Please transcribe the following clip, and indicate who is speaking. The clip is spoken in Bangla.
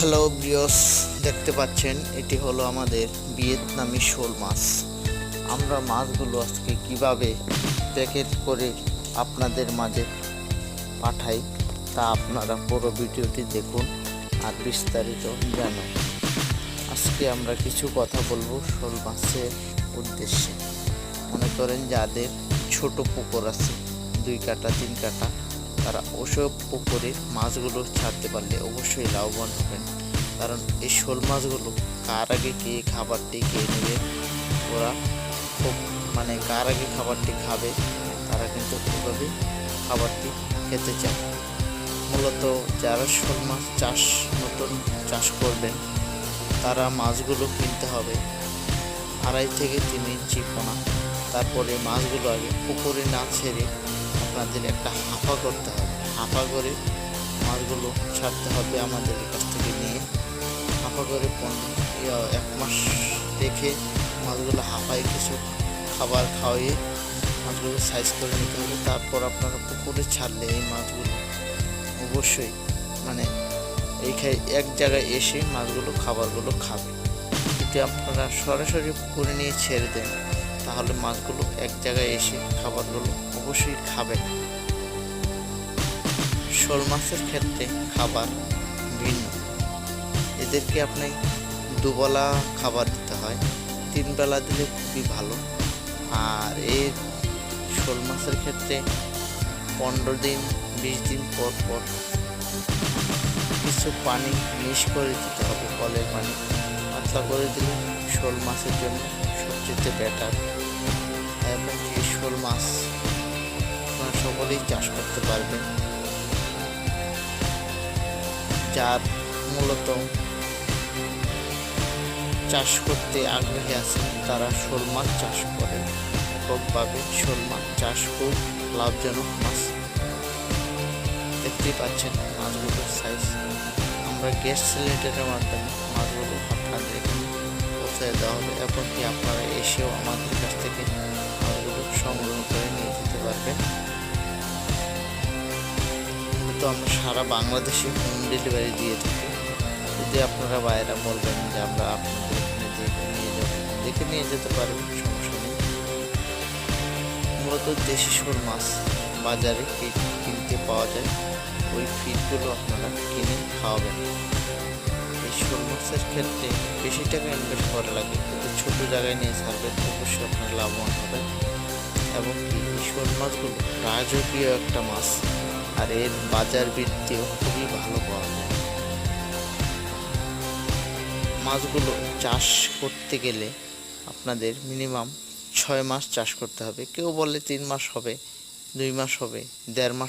Speaker 1: হ্যালো ব্রিয়স দেখতে পাচ্ছেন, এটি হলো আমাদের ভিয়েতনামি শোল মাছ। আমরা মাছগুলো আজকে কীভাবে প্যাকেট করে আপনাদের মাঝে পাঠাই, তা আপনারা পুরো ভিডিওটি দেখুন আর বিস্তারিত জানুন। আজকে আমরা কিছু কথা বলব শোল মাছের উদ্দেশ্যে। মনে করেন যাদের ছোট পুকুর আছে, দুই কাটা, তিন কাটা তারা ওসব পুকুরে মাছগুলো ছাড়তে পারলে অবশ্যই লাভবান হবেন। কারণ এই শোল মাছগুলো কার আগে কে খাবারটি খেয়ে নেবে, ওরা খুব মানে কার আগে খাবারটি খাবে, তারা কিন্তু ওইভাবে খাবারটি খেতে চায়। মূলত যারা শোল মাছ চাষ নতুন চাষ করবেন, তারা মাছগুলো কিনতে হবে আড়াই থেকে তিন ইঞ্চি পোনা। তারপরে মাছগুলো আগে পুকুরে না ছেড়ে আপনাদের একটা হাঁপা করতে হবে। হাঁপা করে মাছগুলো ছাড়তে হবে আমাদের কাছ থেকে নিয়ে। হাঁপা করে এক মাস রেখে মাছগুলো হাঁপায় কিছু খাবার খাওয়িয়ে মাছগুলো সাইজ করে নিতে হবে। তারপর আপনারা পুকুরে ছাড়লে এই মাছগুলো অবশ্যই মানে এইখানে এক জায়গায় এসে মাছগুলো খাবারগুলো খাবে। যদি আপনারা সরাসরি পুকুরে নিয়ে ছেড়ে দেন তাহলে মাছগুলো এক জায়গায় এসে খাবারগুলো অবশ্যই খাবে শোল মাছের ক্ষেত্রে খাবার ভিন্ন। এদেরকে আপনি দুবেলা খাবার দিতে হয় তিন বেলা দিলে খুবই ভালো। আর এর শোল মাছের ক্ষেত্রে পনেরো দিন, বিশ দিন পর পর কিছু পানি মিশ করে দিতে হবে, কলের পানি। পাতলা করে দিলে শোল মাছের জন্য সবচেয়ে বেটার এবং এই শোল মাছ আপনারা সকলেই চাষ করতে পারবেন। যার মূলত চাষ করতে আগ্রহী আছেন, তারা শোল মাছ চাষ করেন। ব্যাপকভাবে শোল মাছ চাষ খুব লাভজনক মাছ। দেখতেই পাচ্ছেন মাছগুলোর সাইজ আমরা গ্যাস সিলিন্ডারের মাধ্যমে মাছগুলো আপনাদের দেওয়া হবে। এমনকি আপনারা এসেও আমাদের কাছ থেকে সংগ্রহ করে নিয়ে যেতে পারবেন তো আমরা সারা বাংলাদেশে হোম ডেলিভারি দিয়ে থাকি। যদি আপনারা বাইরা বলবেন যে আমরা আপনাদের এখানে দেখে নিয়ে যাব, দেখে নিয়ে যেতে পারবেন সমস্যা নেই। মূলত দেশি শোল মাছ বাজারে ফিট কিনতে পাওয়া যায়, ওই ফিটগুলো আপনারা কিনে খাওয়াবেন। এই শোল মাছের ক্ষেত্রে বেশি টাকা ইনভেস্ট করা লাগে, কিন্তু ছোটো জায়গায় নিয়ে ছাড়বেন, অবশ্যই আপনার লাভবান হবেন এবং শোল মাছগুলো রাজকীয় একটা মাছ। আর এর বাজার বৃদ্ধিও খুবই ভালো পাওয়া যায়। মাছগুলো চাষ করতে গেলে আপনাদের মিনিমাম ছয় মাস চাষ করতে হবে। কেউ বলে তিন মাস হবে, দুই মাস হবে, দেড় মাস